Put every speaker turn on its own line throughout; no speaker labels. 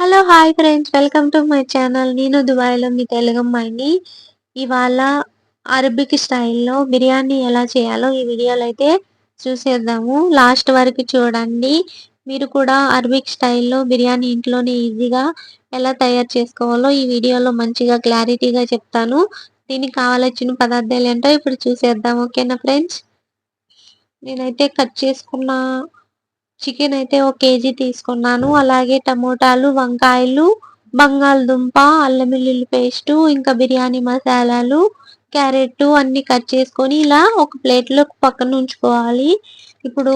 Hello hi friends welcome to my channel నేను దుబాయ్లో మీ తెలుగు అమ్మాయిని ఇవాళ అరబిక్ స్టైల్లో బిర్యానీ ఎలా చేయాలో ఈ వీడియోలో అయితే చూసేద్దాము. లాస్ట్ వరకు చూడండి. మీరు కూడా అరబిక్ స్టైల్లో బిర్యానీ ఇంట్లోనే ఈజీగా ఎలా తయారు చేసుకోవాలో ఈ వీడియోలో మంచిగా క్లారిటీగా చెప్తాను. దీనికి కావాల్సిన పదార్థాలు ఏంటో ఇప్పుడు చూసేద్దాం. ఓకేనా ఫ్రెండ్స్ నేనైతే కట్ చేసుకున్న చికెన్ అయితే ఒక కేజీ తీసుకున్నాను. అలాగే టమోటాలు వంకాయలు బంగాళదుంప అల్లం వెల్లుల్లి పేస్ట్ ఇంకా బిర్యానీ మసాలాలు క్యారెట్ అన్ని కట్ చేసుకొని ఇలా ఒక ప్లేట్లో పక్కన ఉంచుకోవాలి. ఇప్పుడు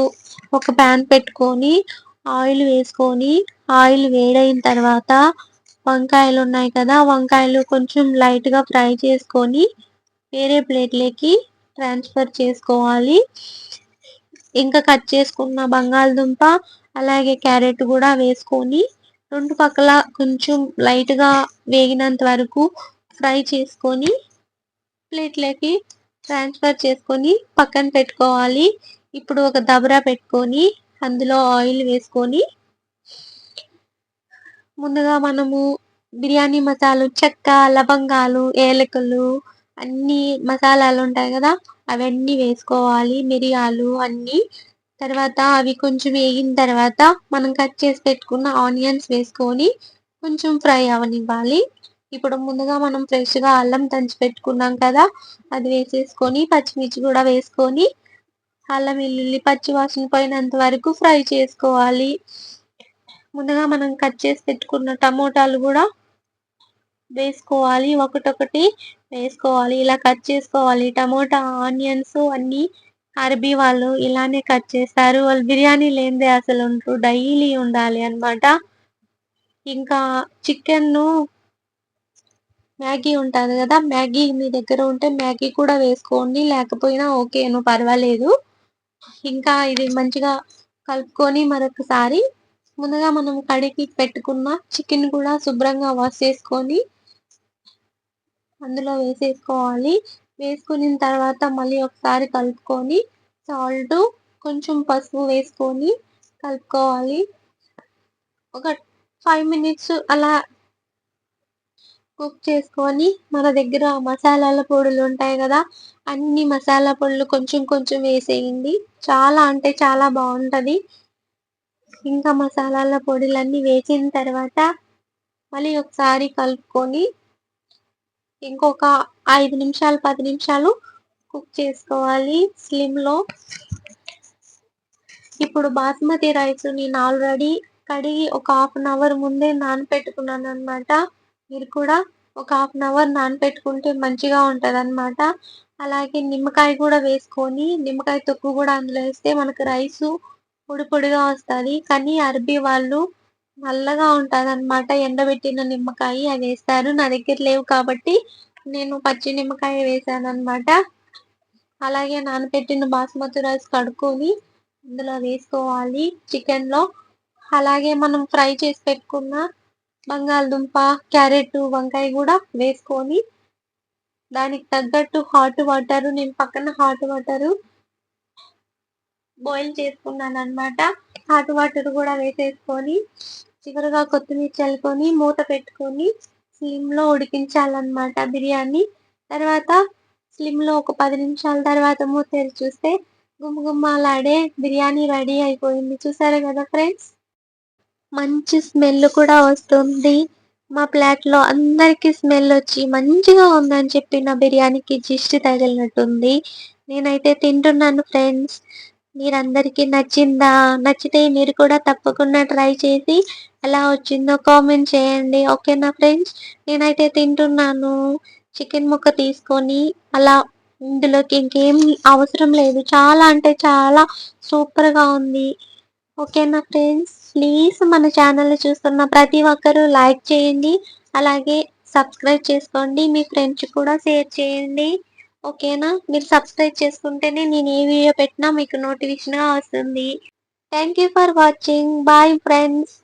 ఒక ప్యాన్ పెట్టుకొని ఆయిల్ వేసుకొని ఆయిల్ వేడైన తర్వాత వంకాయలు ఉన్నాయి కదా వంకాయలు కొంచెం లైట్గా ఫ్రై చేసుకొని వేరే ప్లేట్లోకి ట్రాన్స్ఫర్ చేసుకోవాలి. ఇంకా కట్ చేసుకున్న బంగాళదుంప అలాగే క్యారెట్ కూడా వేసుకొని రెండు పక్కల కొంచెం లైట్గా వేగినంత వరకు ఫ్రై చేసుకొని ప్లేట్లోకి ట్రాన్స్ఫర్ చేసుకొని పక్కన పెట్టుకోవాలి. ఇప్పుడు ఒక దబరా పెట్టుకొని అందులో ఆయిల్ వేసుకొని ముందుగా మనము బిర్యానీ మసాలు చెక్క లవంగాలు ఏలకలు అన్ని మసాలాలు ఉంటాయి కదా అవన్నీ వేసుకోవాలి మిరియాలు అన్నీ. తర్వాత అవి కొంచెం వేగిన తర్వాత మనం కట్ చేసి పెట్టుకున్న ఆనియన్స్ వేసుకొని కొంచెం ఫ్రై అవనివ్వాలి. ఇప్పుడు ముందుగా మనం ఫ్రెష్గా అల్లం దంచి పెట్టుకున్నాం కదా అది వేసేసుకొని పచ్చిమిర్చి కూడా వేసుకొని అల్లం వెల్లుల్లి పచ్చి వాసన పోయినంత వరకు ఫ్రై చేసుకోవాలి. ముందుగా మనం కట్ చేసి పెట్టుకున్న టమోటాలు కూడా వేసుకోవాలి ఒకటొకటి వేసుకోవాలి. ఇలా కట్ చేసుకోవాలి. టమోటా ఆనియన్స్ అన్నీ అరబీ వాళ్ళు ఇలానే కట్ చేస్తారు. వాళ్ళు బిర్యానీ లేనిదే అసలు ఉంటారు డైలీ ఉండాలి అనమాట ఇంకా చికెన్ను మ్యాగీ ఉంటుంది కదా మ్యాగీ మీ దగ్గర ఉంటే మ్యాగీ కూడా వేసుకోండి. లేకపోయినా ఓకేను పర్వాలేదు. ఇంకా ఇది మంచిగా కలుపుకొని మరొకసారి ముందుగా మనం కడిగి పెట్టుకున్న చికెన్ కూడా శుభ్రంగా వాష్ చేసుకొని అందులో వేసేసుకోవాలి. వేసుకున్న తర్వాత మళ్ళీ ఒకసారి కలుపుకొని సాల్ట్ కొంచెం పసుపు వేసుకొని కలుపుకోవాలి. ఒక ఫైవ్ మినిట్స్ అలా కుక్ చేసుకొని మన దగ్గర మసాలాల పొడులు ఉంటాయి కదా అన్ని మసాలా పొడులు కొంచెం కొంచెం వేసేయండి. చాలా అంటే చాలా బాగుంటుంది. ఇంకా మసాలాల పొడులన్నీ వేసిన తర్వాత మళ్ళీ ఒకసారి కలుపుకొని ఇంకొక ఐదు నిమిషాలు పది నిమిషాలు కుక్ చేసుకోవాలి. స్లిమ్లో ఇప్పుడు బాస్మతి రైస్ నేను ఆల్రెడీ కడిగి ఒక హాఫ్ అన్ అవర్ ముందే నానపెట్టుకున్నాను అనమాట మీరు కూడా ఒక హాఫ్ అన్ అవర్ నానపెట్టుకుంటే మంచిగా ఉంటుంది అనమాట అలాగే నిమ్మకాయ కూడా వేసుకొని నిమ్మకాయ తొక్కు కూడా అందులో వేస్తే మనకు రైసు పొడి పొడిగా వస్తుంది. కానీ అరబీ వాళ్ళు నల్లగా ఉంటుంది అనమాట ఎండబెట్టిన నిమ్మకాయ అది వేస్తారు. నా దగ్గర లేవు కాబట్టి నేను పచ్చి నిమ్మకాయ వేసాను అనమాట అలాగే నానబెట్టిన బాస్మతి రైస్ కడుక్కొని అందులో వేసుకోవాలి చికెన్లో. అలాగే మనం ఫ్రై చేసి పెట్టుకున్న బంగాళదుంప క్యారెట్ వంకాయ కూడా వేసుకొని దానికి తగ్గట్టు హాట్ వాటర్ నేను పక్కన హాట్ వాటర్ బాయిల్ చేసుకున్నాను అనమాట హాట్ వాటర్ కూడా వేసేసుకొని చివరిగా కొత్తిమీర చల్లుకొని మూత పెట్టుకొని స్లిమ్లో ఉడికించాలన్నమాట బిర్యానీ. తర్వాత స్లిమ్లో ఒక పది నిమిషాల తర్వాత మూత తెరిచి చూస్తే గుమ్మగుమ్మలాడే బిర్యానీ రెడీ అయిపోయింది. చూసారా కదా ఫ్రెండ్స్? మంచి స్మెల్ కూడా వస్తుంది. మా ప్లాట్లో అందరికీ స్మెల్ వచ్చి మంచిగా ఉందని చెప్పి నా బిర్యానీకి జిస్ట్ తగిలినట్టుంది. నేనైతే తింటున్నాను ఫ్రెండ్స్. మీరందరికీ నచ్చిందా? నచ్చితే మీరు కూడా తప్పకుండా ట్రై చేసి ఎలా వచ్చిందో కామెంట్ చేయండి. ఓకేనా ఫ్రెండ్స్? నేనైతే తింటున్నాను. చికెన్ ముక్క తీసుకొని అలా ఇందులోకి ఇంకేం అవసరం లేదు. చాలా అంటే చాలా సూపర్గా ఉంది. ఓకేనా ఫ్రెండ్స్? ప్లీజ్ మన ఛానల్ చూస్తున్న ప్రతి ఒక్కరూ లైక్ చేయండి. అలాగే సబ్స్క్రైబ్ చేసుకోండి. మీ ఫ్రెండ్స్ కూడా షేర్ చేయండి. ఓకేనా? మీరు సబ్స్క్రైబ్ చేసుకుంటేనే నేను ఏ వీడియో పెట్టినా మీకు నోటిఫికేషన్గా వస్తుంది. Thank you for watching bye friends